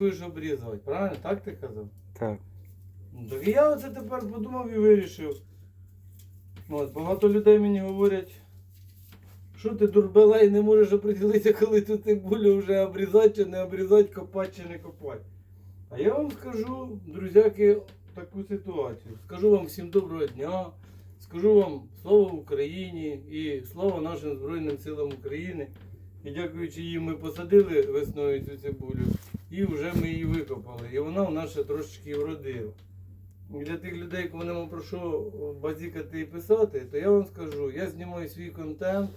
будеш обрізати, правильно? Так ти казав? Так. Ну, Так і я оце тепер подумав і вирішив. От, багато людей мені говорять, що ти дурбела і не можеш оприділитися, коли ти цибулю вже обрізати чи не обрізати, копати чи не копати. А я вам скажу, друзяки, таку ситуацію. Скажу вам всім доброго дня, скажу вам слава Україні і слава нашим Збройним силам України. І дякуючи їм ми посадили весною цю цибулю, і вже ми її викопали. І вона в нас ще трошечки вродила. Для тих людей, кому нема про що базікати і писати, то я вам скажу, я знімаю свій контент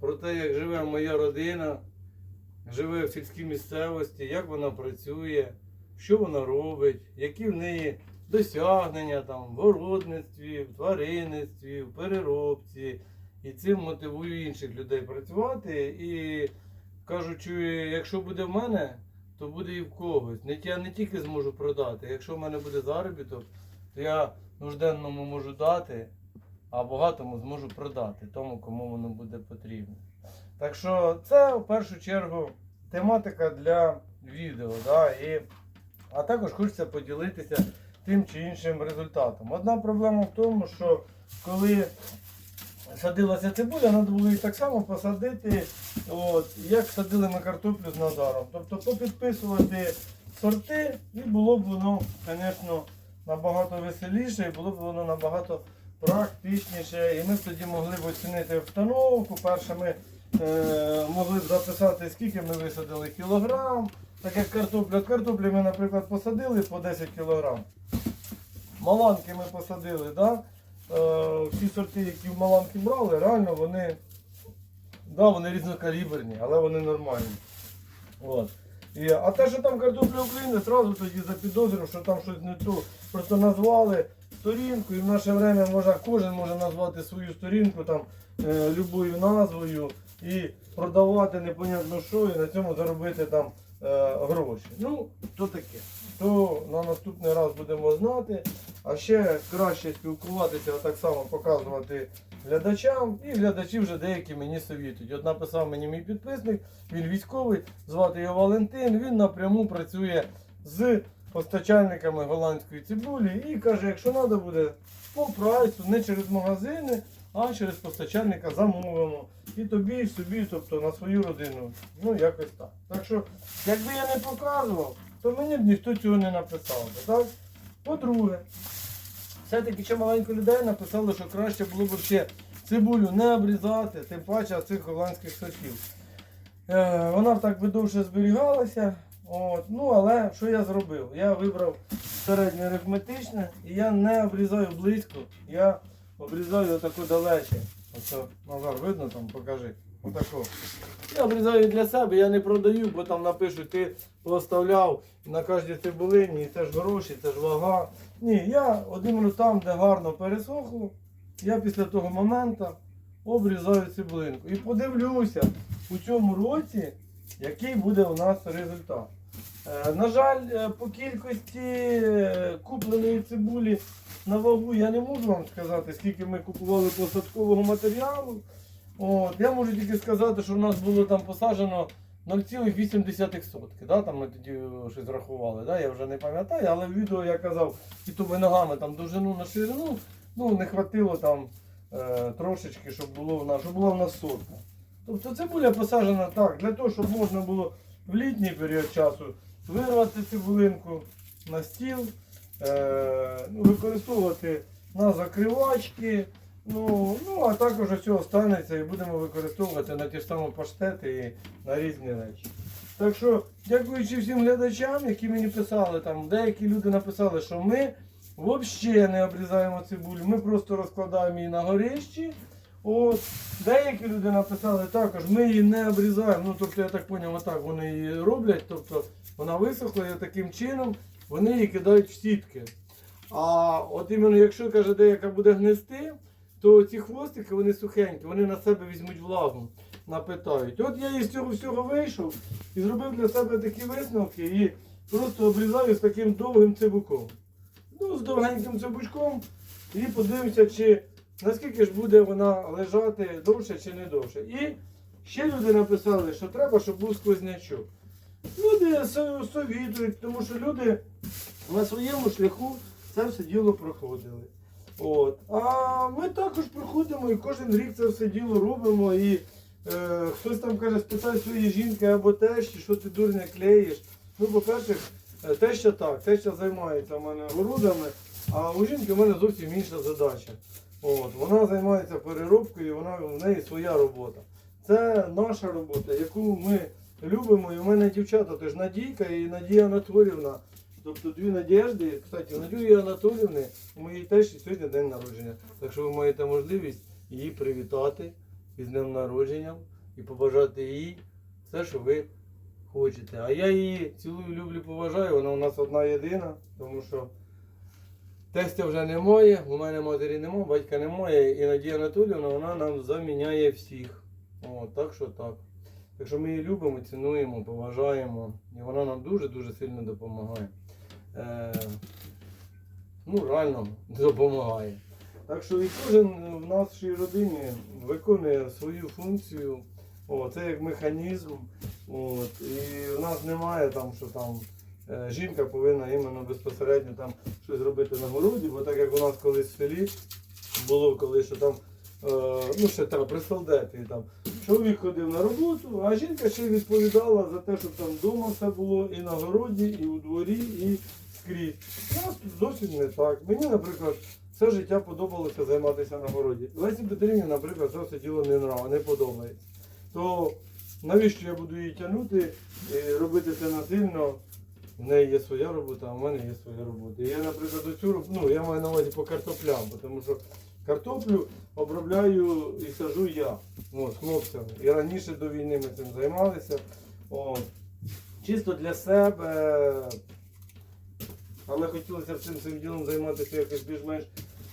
про те, як живе моя родина, живе в сільській місцевості, як вона працює, що вона робить, які в неї досягнення там, в городництві, в тваринництві, в переробці. І цим мотивую інших людей працювати. І кажучи, якщо буде в мене, то буде і в когось. Не я не тільки зможу продати. Якщо в мене буде заробіток, то я нужденному можу дати, а багатому зможу продати тому, кому воно буде потрібно. Так що це в першу чергу тематика для відео. Да? І, а також хочеться поділитися тим чи іншим результатом. Одна проблема в тому, що коли садилася цибуля, треба було її так само посадити, от, як садили ми картоплю з Назаром. Тобто попідписувати сорти, і було б воно, звісно, набагато веселіше, і було б воно набагато практичніше. І ми б тоді могли б оцінити обстановку. Перше ми е, могли б записати, скільки ми висадили кілограм. Так як картопля, картоплі ми, наприклад, посадили по 10 кілограм. Маланки ми посадили, да? Е, всі сорти, які в Маланки брали, реально вони, да, вони різнокаліберні, але вони нормальні. От. І, а те, що там картопля України, одразу тоді запідозрив, що там щось не то. Просто назвали сторінку, і в наше время може, кожен може назвати свою сторінку там е, любою назвою і продавати непонятно що, і на цьому заробити там е, гроші. Ну, то таке. То на наступний раз будемо знати. А ще краще спілкуватися, так само показувати глядачам. І глядачі вже деякі мені совітують. От написав мені мій підписник, він військовий, звати його Валентин. Він напряму працює з постачальниками голландської цибулі і каже, якщо треба буде по прайсу, не через магазини, а через постачальника замовимо. І тобі, і собі, тобто на свою родину. Ну, якось так. Так що, якби я не показував, то мені б ніхто цього не написав. Так? По-друге, все-таки ще маленько людей написали, що краще було б ще цибулю не обрізати, тим паче цих голландських сортів. Е, вона б так би довше зберігалася. От. Ну, але що я зробив? Я вибрав середнє арифметичне і я не обрізаю близько, я обрізаю отако далече. Оце Назар видно там, покажи. Отако. Я обрізаю для себе, я не продаю, бо там напишуть, ти поставляв на кожній цибулині, і це ж гроші, це ж вага. Ні, я іменно там, де гарно пересохло, я після того моменту обрізаю цибулинку. І подивлюся у цьому році, який буде у нас результат. Е, на жаль, е, по кількості е, купленої цибулі на вагу я не можу вам сказати, скільки ми купували посадкового матеріалу. От, я можу тільки сказати, що в нас було там посаджено 0,8 сотки. Да? Там ми тоді е, щось рахували. Да? Я вже не пам'ятаю, але в відео я казав, і то ногами там довжину на ширину, ну не хватило там е, трошечки, щоб було в нас, щоб була в нас сотка. Тобто цибуля посаджена так, для того, щоб можна було в літній період часу вирвати цибулинку на стіл, е, використовувати на закривачки. Ну, ну, а також ось цього станеться і будемо використовувати на ті ж самі паштети і на різні речі. Так що, дякуючи всім глядачам, які мені писали, там деякі люди написали, що ми взагалі не обрізаємо цибулю, ми просто розкладаємо її на горищі. От, деякі люди написали також, ми її не обрізаємо. Ну, тобто, я так зрозумів, отак вони її роблять, тобто вона висохла і таким чином вони її кидають в сітки. А от іменно якщо каже, деяка буде гнести, то ці хвостики вони сухенькі, вони на себе візьмуть влагу, напитають. От я із цього всього вийшов і зробив для себе такі висновки і просто обрізаю з таким довгим цибуком. Ну, з довгеньким цибучком і подивимося, чи наскільки ж буде вона лежати довше чи не довше. І ще люди написали, що треба, щоб був сквознячок. Люди со- совітують, тому що люди на своєму шляху це все діло проходили. От. А ми також проходимо і кожен рік це все діло робимо. І е, хтось там каже, спитай своєї жінки або тещі, що ти дурня клеїш. Ну, по-перше, е, теща так, теща займається в мене городами, а у жінки в мене зовсім інша задача. От, вона займається переробкою, вона, в неї своя робота. Це наша робота, яку ми любимо. І в мене дівчата теж Надійка і Надія Анатолівна. Тобто дві надіжди. Кстати, Надії Анатолівни у моїй тещі сьогодні день народження. Так що ви маєте можливість її привітати із днем народження і побажати їй все, що ви хочете. А я її цілую, люблю, поважаю. Вона у нас одна єдина, тому що тестя вже немає, у мене матері немає, батька немає. І Надія Анатолівна вона нам заміняє всіх. О, так що так. Так що ми її любимо, цінуємо, поважаємо. І вона нам дуже-дуже сильно допомагає. Е, ну, реально допомагає. Так що і кожен в нашій родині виконує свою функцію. О, це як механізм. От, і у нас немає там, що там е, жінка повинна іменно безпосередньо там щось робити на городі, бо так як у нас колись в селі було, коли що там, е, ну ще там при солдаті там чоловік ходив на роботу, а жінка ще відповідала за те, щоб там вдома все було і на городі, і у дворі, і скрізь. У нас тут зовсім не так. Мені, наприклад, все життя подобалося займатися на городі. Лесі Петрівні, наприклад, це все діло не нрав, не подобається. То навіщо я буду її тягнути і робити це насильно? В неї є своя робота, а в мене є своя робота. І я, наприклад, оцю роб- ну, я маю на увазі по картоплям, тому що картоплю обробляю і сажу я ну, з хлопцями. І раніше до війни ми цим займалися. От. Чисто для себе. Але хотілося цим цим ділом займатися якось більш-менш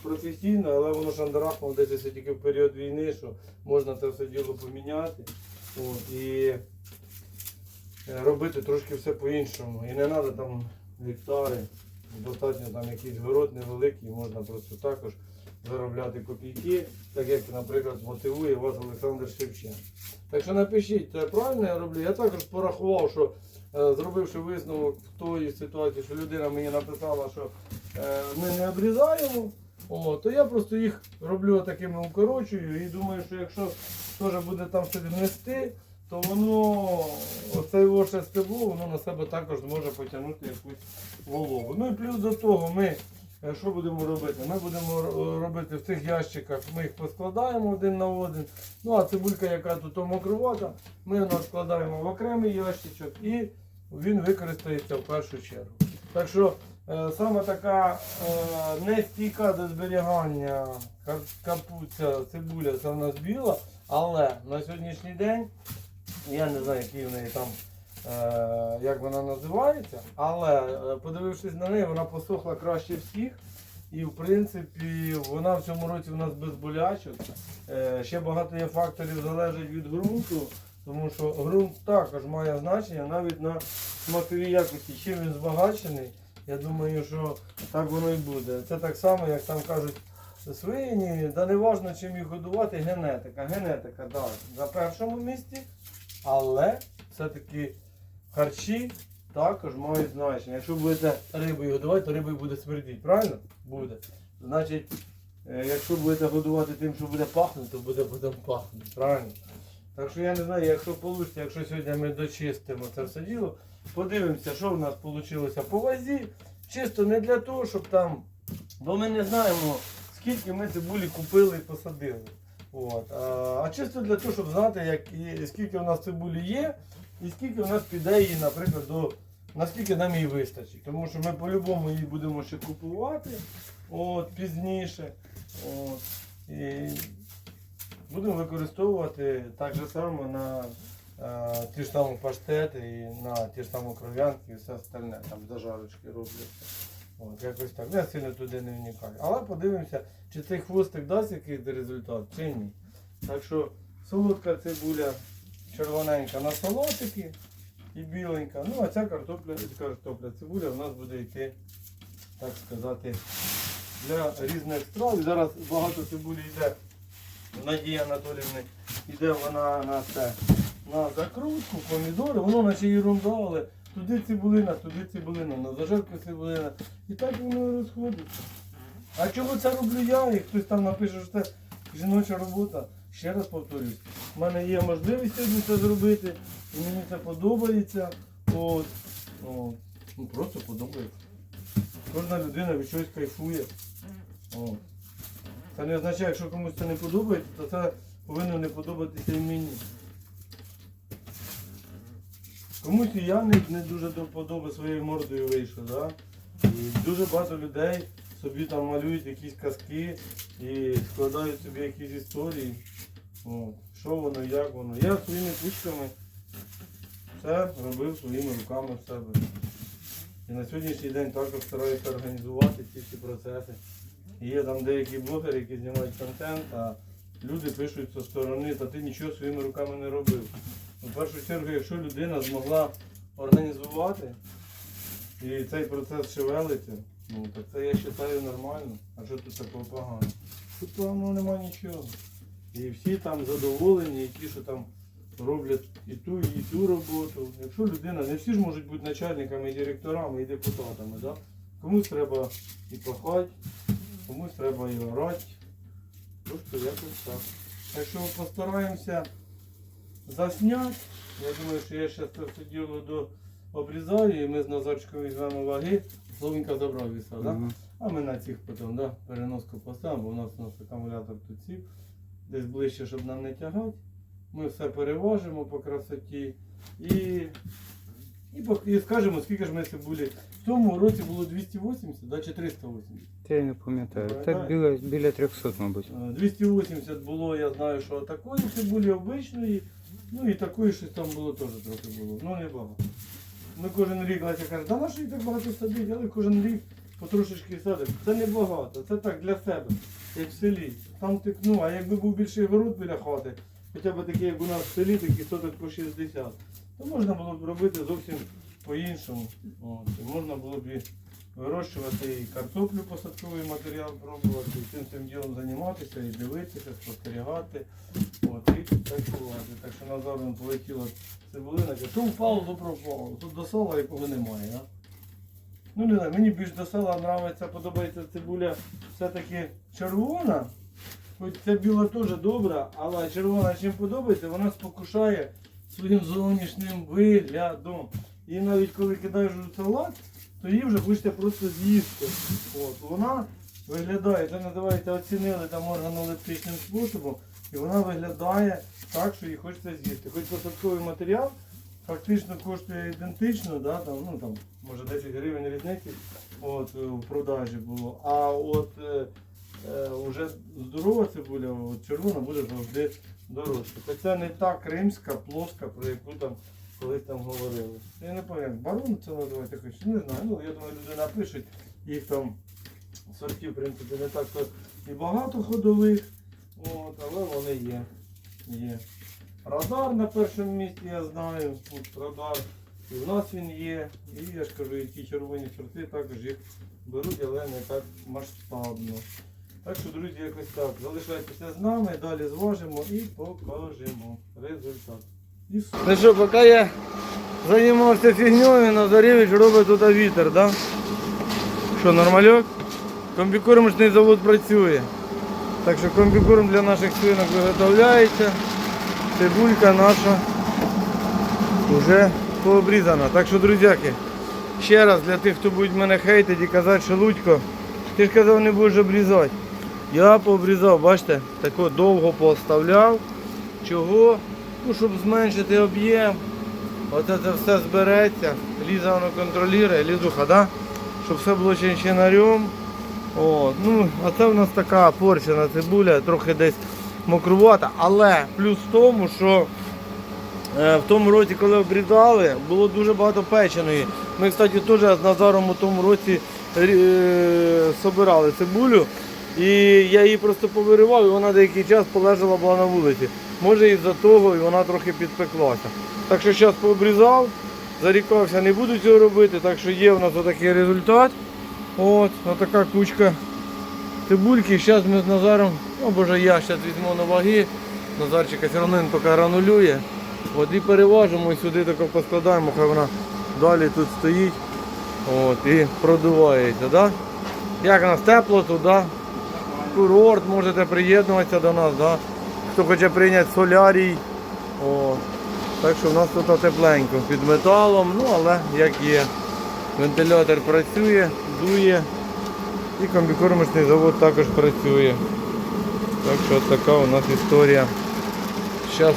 професійно, але воно шандарахнуло десь тільки в період війни, що можна це все діло поміняти. От, і е, робити трошки все по-іншому. І не треба там гектари. Достатньо там якийсь город невеликий, можна просто також заробляти копійки, так як, наприклад, мотивує вас Олександр Шевченко. Так що напишіть, це правильно я роблю. Я також порахував, що зробивши висновок в той ситуації, що людина мені написала, що е, ми не обрізаємо, то я просто їх роблю такими укорочую і думаю, що якщо теж буде там щось нести, то воно оце його стебло, воно на себе також зможе потягнути якусь вологу. Ну і плюс до того ми е, що будемо робити? Ми будемо робити в цих ящиках, ми їх поскладаємо один на один. Ну а цибулька, яка тут мокрувата, ми його складаємо в окремий ящичок і він використається в першу чергу. Так що е, саме така е, нестійка до зберігання капуця, цибуля, це в нас біла, але на сьогоднішній день я не знаю, який в неї там, е, як вона називається, але подивившись на неї, вона посохла краще всіх. І в принципі вона в цьому році в нас без болячок. Ще багато є факторів залежить від ґрунту, тому що ґрунт також має значення навіть на смаковій якості. Чим він збагачений, я думаю, що так воно і буде. Це так само, як там кажуть свині, да не важно чим їх годувати, генетика. Генетика, так, на першому місці, але все-таки харчі також мають значення. Якщо будете рибою годувати, то рибою буде смердіти, правильно? Буде. Значить, е, якщо будете годувати тим, що буде пахнути, то буде потім пахнути, правильно? Так що я не знаю, якщо вийде, якщо сьогодні ми дочистимо це все діло, подивимося, що в нас вийшло по вазі. Чисто не для того, щоб там. Бо ми не знаємо, скільки ми цибулі купили і посадили. От. А, а чисто для того, щоб знати, як, скільки у нас цибулі є, і скільки у нас піде її, наприклад, до наскільки нам її вистачить. Тому що ми по-любому її будемо ще купувати от, пізніше. От, і будемо використовувати так же само на е, ті ж самі паштети і на ті ж самі кров'янки і все остальне, там зажарочки робляться. От, якось так. Ну, Я сильно туди не вникаю. Але подивимося, чи цей хвостик дасть якийсь результат, чи ні. Так що солодка цибуля червоненька на салатики і біленька. Ну, а ця картопля, картопля цибуля в нас буде йти, так сказати, для різних страв. Зараз багато цибулі йде. Надія Анатолівни йде вона на це на закрутку, помідори, воно наче ерунда, але туди цибулина, туди цибулина, на зажарку цибулина. І так воно і розходиться. А чому це роблю я? І хтось там напише, що це жіноча робота. Ще раз повторюсь, в мене є можливість сьогодні це зробити, і мені це подобається. От, от. Ну просто подобається. Кожна людина від чогось кайфує. От. Це не означає, якщо комусь це не подобається, то це повинно не подобатися і мені. Комусь і я не, не дуже до своєю мордою вийшов, да? І дуже багато людей собі там малюють якісь казки і складають собі якісь історії. От. Що воно, як воно. Я своїми кучками все робив своїми руками в себе. І на сьогоднішній день також стараюся організувати ці всі процеси. Є там деякі блогери, які знімають контент, а люди пишуть зі сторони, та ти нічого своїми руками не робив. В першу чергу, якщо людина змогла організувати і цей процес шевелиться, ну так це я вважаю нормально. А що тут такого поганого? Тут поганого немає нічого. І всі там задоволені, і ті, що там роблять і ту, і ту роботу. Якщо людина, не всі ж можуть бути начальниками, і директорами, і депутатами. Да? Комусь треба і пахати, комусь треба і орати. Просто якось так. Так що постараємося засняти. Я думаю, що я зараз це все діло до обрізаю і ми з Назарчиком візьмемо ваги. Словенька забрав віса, да? Мгм. а ми на цих потім да, переноску поставимо, бо у нас, у нас акумулятор тут сів. Десь ближче, щоб нам не тягати. Ми все переважимо по красоті і, і, і скажемо, скільки ж ми цибулі. В тому році було 280 да, чи 380. Я не пам'ятаю. Та Пам'ятаєш? біля, біля 300, мабуть. Е, 280 було, я знаю, що такої цибулі обичної, ну і такої щось там було теж трохи було. Ну не багато. Ми кожен рік Леся каже, да на що їх так багато садить, але кожен рік потрошечки садимо. Це не багато, це так для себе, як в селі. Там ти, ну, а якби був більший город біля хати, хоча б такий, як у нас в селі, такий соток по 60, то можна було б робити зовсім по-іншому. Можна було б і вирощувати і картоплю посадковий матеріал пробувати, і цим цим ділом займатися, і дивитися, спостерігати. От, і кайфувати. Так що назавжди полетіла цибулина, що впало, то пропало. Тут до сала якого немає. А? Ну не знаю, мені більш до сала подобається, подобається цибуля все-таки червона. Хоч ця біла теж добра, але червона чим подобається, вона спокушає своїм зовнішнім виглядом. І навіть коли кидаєш у салат, то її вже хочеться просто з'їсти. От, вона виглядає, це називається оцінили там органолептичним способом, і вона виглядає так, що її хочеться з'їсти. Хоч посадковий матеріал фактично коштує ідентично, да, там, ну, там, може 10 гривень різниці от, е, в продажі було. А от е, е, здорова цибуля, от, червона буде завжди дорожча. Хоча не та кримська, плоска, про яку там колись там говорили. Я не пам'ятаю, барон це називається хоч не знаю. Ну, я думаю, люди напишуть, їх там сортів, в принципі, не так то і багато ходових, от, але вони є. є. Радар на першому місці я знаю, от радар. І в нас він є. І я ж кажу, і ті червоні сорти також їх беруть, але не так масштабно. Так що, друзі, якось так. Залишайтеся з нами, далі зважимо і покажемо результат. Ну що, поки я займався фігньою, Назаревич робить тут вітер, да? Що, нормальок? Комбікормочний завод працює. Так що комбікорм для наших свинок виготовляється. Цибулька наша вже пообрізана. Так що, друзяки, ще раз для тих, хто буде мене хейтити і казати, що Лудько, ти ж казав, не будеш обрізати. Я пообрізав, бачите, тако довго поставляв. Чого? Ну, щоб зменшити об'єм. Оце це все збереться. Ліза воно контролює, лізуха, да? щоб все було чинчинарем. От, ну, а це в нас така порція цибуля, трохи десь мокрувата, але плюс в тому, що е, в тому році, коли обрізали, було дуже багато печеної. Ми, кстати, теж з Назаром у тому році е, собирали цибулю. І я її просто повиривав, і вона деякий час полежала була на вулиці. Може із-за того і вона трохи підпеклася. Так що зараз пообрізав, зарікався, не буду цього робити, так що є в нас отакий результат. От, отака кучка цибульки. Зараз ми з Назаром, о боже, я зараз візьму на ваги. Назарчика все одно він поки гранулює. От і переважимо і сюди тако поскладаємо, хай вона далі тут стоїть. От, і продувається, да? Як у нас тепло тут, да? Курорт, можете приєднуватися до нас, да? Хто хоче прийняти солярій. О, так що в нас тут тепленько під металом, ну але як є. Вентилятор працює, дує. І комбікормочний завод також працює. Так що така у нас історія. Зараз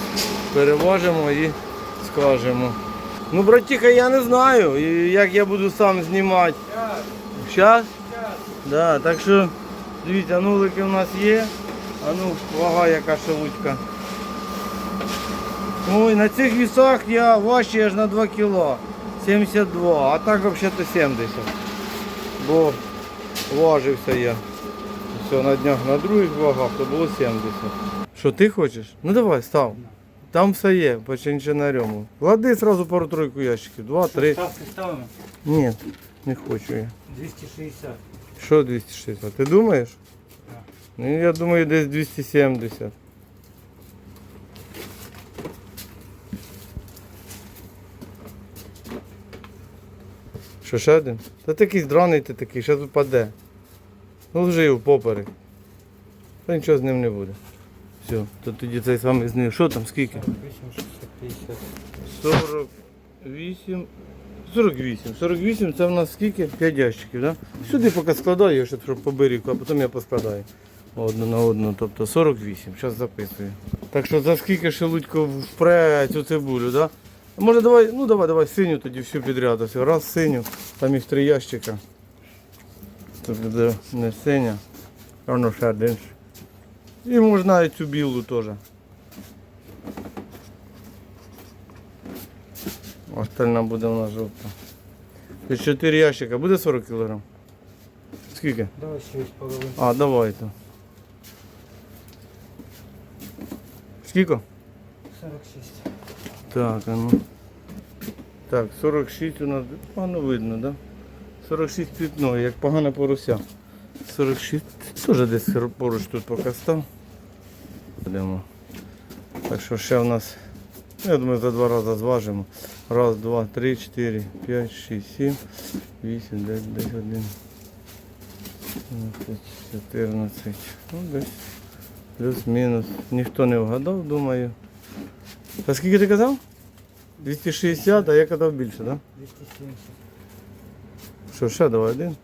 переважимо і скажемо. Ну, братіха, я не знаю, як я буду сам знімати. Зараз? Да, так що, дивіться, нулики у нас є. А ну, вага яка шелудька. Ой, на цих вісах я важчий аж на 2 кг. 72, а так взагалі-то 70. Бо важився я. Все, на днях на других вагах, то було 70. Що ти хочеш? Ну давай, став. Там все є, по чинчинарьому. Клади одразу пару-тройку ящиків. Два, три. Ставки ставимо. Ні, не хочу я. 260. Що 260? Ти думаєш? Ну я думаю десь 270. Що ще один? Та такий драний ти такий, зараз упаде. Ну лежи його поперек. Та нічого з ним не буде. Все, то тоді цей самий з ним. Що там, скільки? 650. 48. 48. 48 це в нас скільки? 5 ящиків, да? Сюди поки складаю, щоб щоб по берегу, а потім я поскладаю. Одну на одну, тобто 48. Зараз записую. Так що за скільки шелудько впре цю цибулю, да? Може давай, ну давай, давай синю тоді всю підряд. Ось Раз синю, там їх три ящика. Тобто буде не синя, воно ще один. І можна і цю білу теж. Остальна буде у нас жовта. 4 ящика. Буде 40 кг? Скільки? Давай 6,5. А, давайте. Скільки? 46. Так, а ну. Так, 46 у нас погано видно, да? 46 пітно, як погане порося. 46. Теж десь поруч тут поки став. Будемо. Так що ще в нас, я думаю, за два рази зважимо. Раз, два, три, чотири, п'ять, шість, сім, вісім, дев'ять, десять, один. 12, 14. Ну, десь. Плюс-мінус. Ніхто не вгадав, думаю. А скільки ти казав? 260, а я казав більше, так? Да? 270. Що, ще давай один.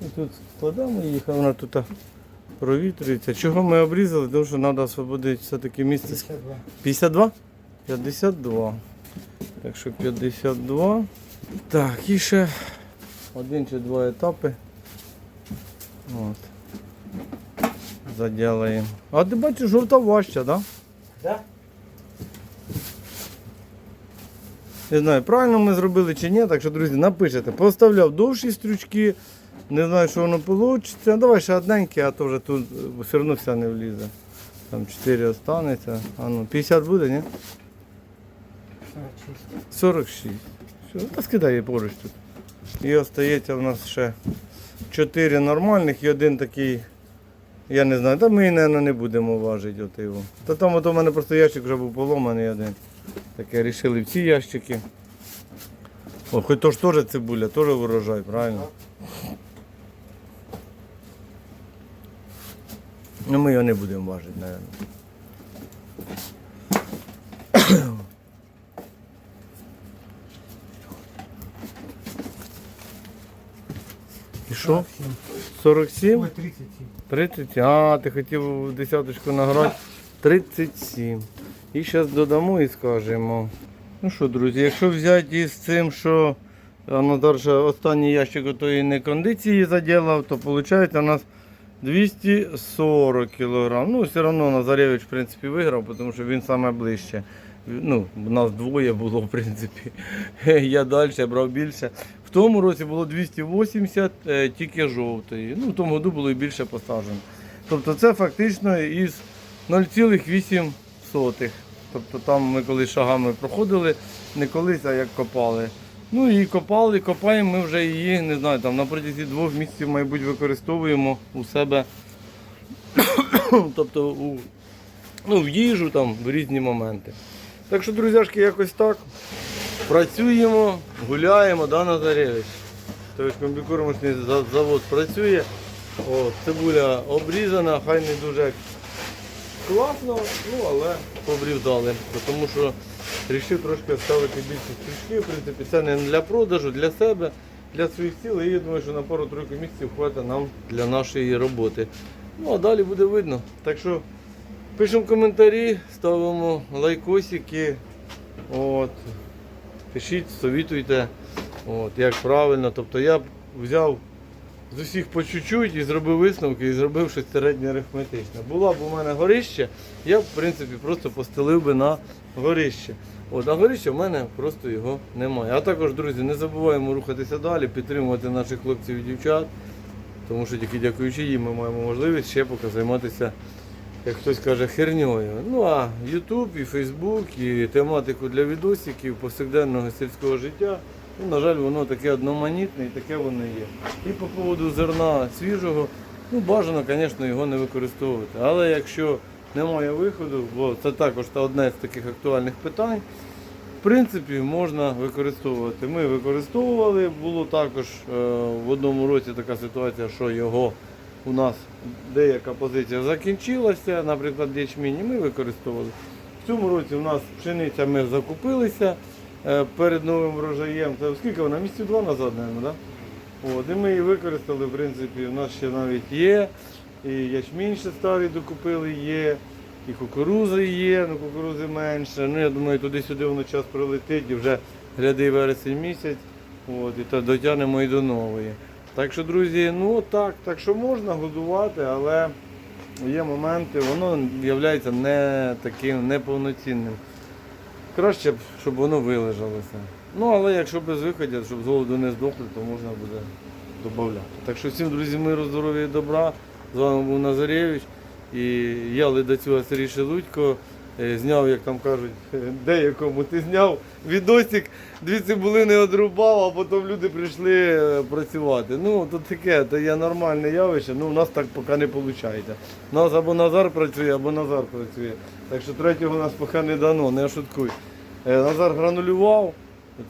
І тут складаємо їх, а вона тут провітрюється. Чого ми обрізали? Тому що треба освободити все-таки місце. 52. 52? 52. Так що 52. Так, і ще один чи два етапи. От. Заділаємо. А ти бачиш, жовта важча? Да? Да? Не знаю, правильно ми зробили чи ні, так що, друзі, напишете. Поставляв довші стрючки, не знаю, що воно вийде. Давай ще одненьке, а то вже тут все одно вся не влізе. Там 4 останеться. А ну, 50 буде, ні? 46. 46. Все, та скидай її поруч тут. І остається в нас ще 4 нормальних і один такий. Я не знаю, та ми, мабуть, не будемо важити от його. Та там от у мене просто ящик вже був поломаний один. Таке рішили в ці ящики. О, хоч то ж теж цибуля, теж урожай, правильно? Ну ми його не будемо важити, мабуть. І що? 47? Ой, 37. 30. А, ти хотів десяточку награти. 37. І зараз додамо і скажемо. Ну що, друзі, якщо взяти із цим, що Назарша останній ящик отої не кондиції заділав, то виходить у нас 240 кг. Ну, все одно Назаревич в принципі виграв, тому що він саме ближче. Ну, нас двоє було, в принципі. Я далі брав більше. В тому році було 280 е, тільки жовтої. Ну, в тому году було і більше посаджено. Тобто це фактично із 0,8. Тобто там ми коли шагами проходили, не колись, а як копали. Ну і копали, копаємо, ми вже її, не знаю, там на протязі двох місяців, мабуть, використовуємо у себе. тобто у ну, в їжу, там, в різні моменти. Так що, друзяшки, якось так. Працюємо, гуляємо, да, Назаревич? Тобто комбікормочний завод працює. О, цибуля обрізана, хай не дуже класно, ну але обрізали. Тому що вирішив трошки ставити більше стрічки. В принципі, це не для продажу, для себе, для своїх цілей. І я думаю, що на пару-тройку місяців хватить нам для нашої роботи. Ну а далі буде видно. Так що пишемо коментарі, ставимо лайкосики. От. Пишіть, совітуйте, от, як правильно. Тобто я взяв з усіх по чуть-чуть і зробив висновки, і зробив щось середнє арифметичне. Була б у мене горище, я б в принципі просто постелив би на горище. От, а горище в мене просто його немає. А також, друзі, не забуваємо рухатися далі, підтримувати наших хлопців і дівчат, тому що тільки дякуючи їм ми маємо можливість ще поки займатися, як хтось каже, херньою. Ну а YouTube, і Facebook, і тематику для відосиків, повсякденного сільського життя. Ну, на жаль, воно таке одноманітне і таке воно є. І по поводу зерна свіжого, ну бажано, звісно, його не використовувати. Але якщо немає виходу, бо це також та одне з таких актуальних питань, в принципі, можна використовувати. Ми використовували, було також е, в одному році така ситуація, що його у нас деяка позиція закінчилася, наприклад, ячмінь, ми використовували. В цьому році у нас пшениця ми закупилися е, перед новим врожаєм. Це скільки вона? Місяців два назад, мабуть, да? От, і ми її використали, в принципі, у нас ще навіть є. І ячмінь ще старий докупили є, і кукуруза є, ну кукурузи менше. Ну я думаю, туди-сюди воно час прилетить і вже гряди вересень місяць. От, і то дотягнемо і до нової. Так що, друзі, ну так, так що можна годувати, але є моменти, воно є не таким неповноцінним. Краще б, щоб воно вилежалося. Ну, але якщо без виходу, щоб з голоду не здохли, то можна буде додати. Так що всім, друзі, миру, здоров'я і добра. З вами був Назаревич. І я ледацюга Сергій Шелудько. Е, Зняв, як там кажуть, е, деякому ти зняв відосик, дві цибулини одрубав, а потім люди прийшли е, працювати. Ну, то таке, то є нормальне явище, ну у нас так поки не виходить. У нас або Назар працює, або Назар працює. Так що третього у нас поки не дано, не шуткуй. Назар гранулював,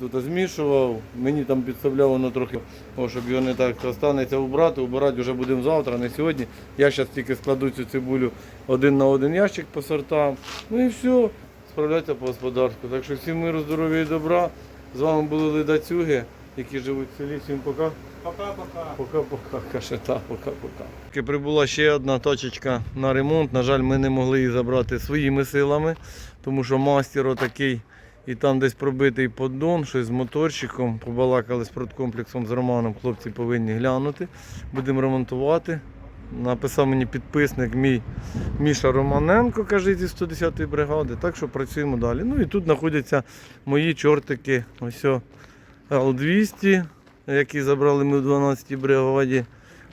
тут змішував, мені там підставляв воно трохи, о, щоб його не так останеться убрати, убирати вже будемо завтра, не сьогодні. Я зараз тільки складу цю цибулю один на один ящик по сортам. Ну і все, справляться по господарству. Так що всім миру, здоров'я і добра. З вами були ледацюги, які живуть в селі. Всім пока. Пока-пока. Пока-пока, кашета, пока-пока. Прибула ще одна точечка на ремонт. На жаль, ми не могли її забрати своїми силами, тому що мастер отакий і там десь пробитий поддон, щось з моторчиком. Побалакали з продкомплексом з Романом. Хлопці повинні глянути. Будемо ремонтувати. Написав мені підписник мій Міша Романенко, каже, зі 110-ї бригади. Так що працюємо далі. Ну і тут знаходяться мої чортики. Ось Л-200 які забрали ми в 12-й бригаді.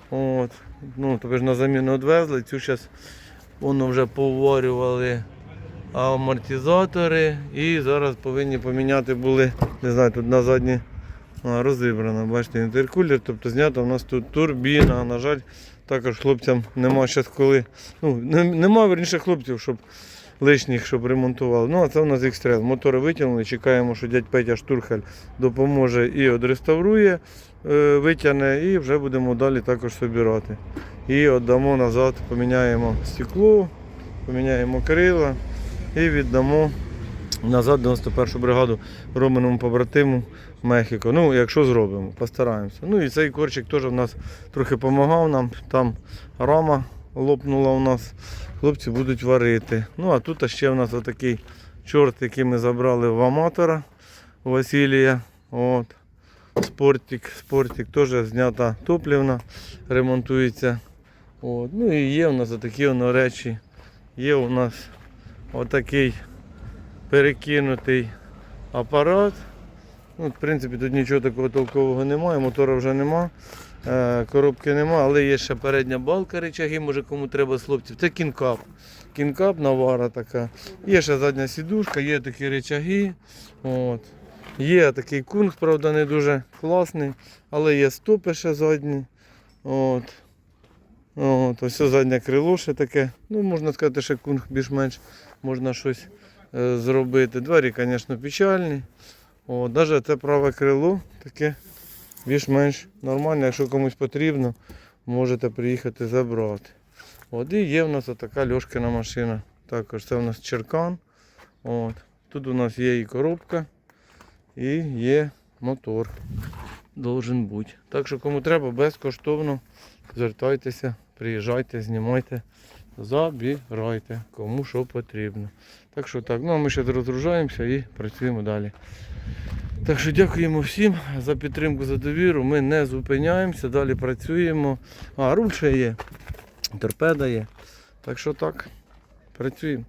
От. Ну, тобто ж на заміну відвезли. Цю зараз воно вже поварювали амортизатори і зараз повинні поміняти були, не знаю, тут на задні розібрано, бачите, інтеркулер, тобто знята у нас тут турбіна. На жаль, також хлопцям нема зараз коли. Ну, нема верніше хлопців, щоб лишніх, щоб ремонтували. Ну, а це у нас екстрел. Мотори витягнули, чекаємо, що дядь Петя Штурхель допоможе і одреставрує, е, витягне, і вже будемо далі також собирати. І віддамо назад, поміняємо стекло, поміняємо крила і віддамо назад 91-ту бригаду Романому побратиму Мехіко. Ну, якщо зробимо, постараємося. Ну і цей корчик теж в нас трохи допомагав нам. Там рама лопнула у нас. Хлопці будуть варити. Ну а тут ще в нас отакий чорт, який ми забрали в аматора Василія. От. Спортик, спортик теж знята топлівна, ремонтується. От. Ну і є у нас воно речі. Є у нас отакий перекинутий апарат. Ну, в принципі, тут нічого такого толкового немає, мотора вже нема, е, коробки нема, але є ще передня балка речаги, може кому треба з хлопців. Це кінкап. Кінкап навара така. Є ще задня сідушка, є такі речаги. От. Є такий кунг, правда, не дуже класний, але є стопи ще задні. От. От, ось заднє крило ще таке. Ну, можна сказати, ще кунг більш-менш можна щось е, зробити. Двері, звісно, печальні. О, навіть це праве крило таке більш-менш нормальне. Якщо комусь потрібно, можете приїхати забрати. От, і є в нас така льошкина машина. Також це у нас черкан. От. Тут у нас є і коробка, і є мотор. Должен бути. Так що кому треба, безкоштовно звертайтеся, приїжджайте, знімайте, забирайте, кому що потрібно. Так що так, ну а ми ще розгружаємося і працюємо далі. Так що дякуємо всім за підтримку, за довіру. Ми не зупиняємося, далі працюємо. А, руль ще є, торпеда є. Так що так, працюємо.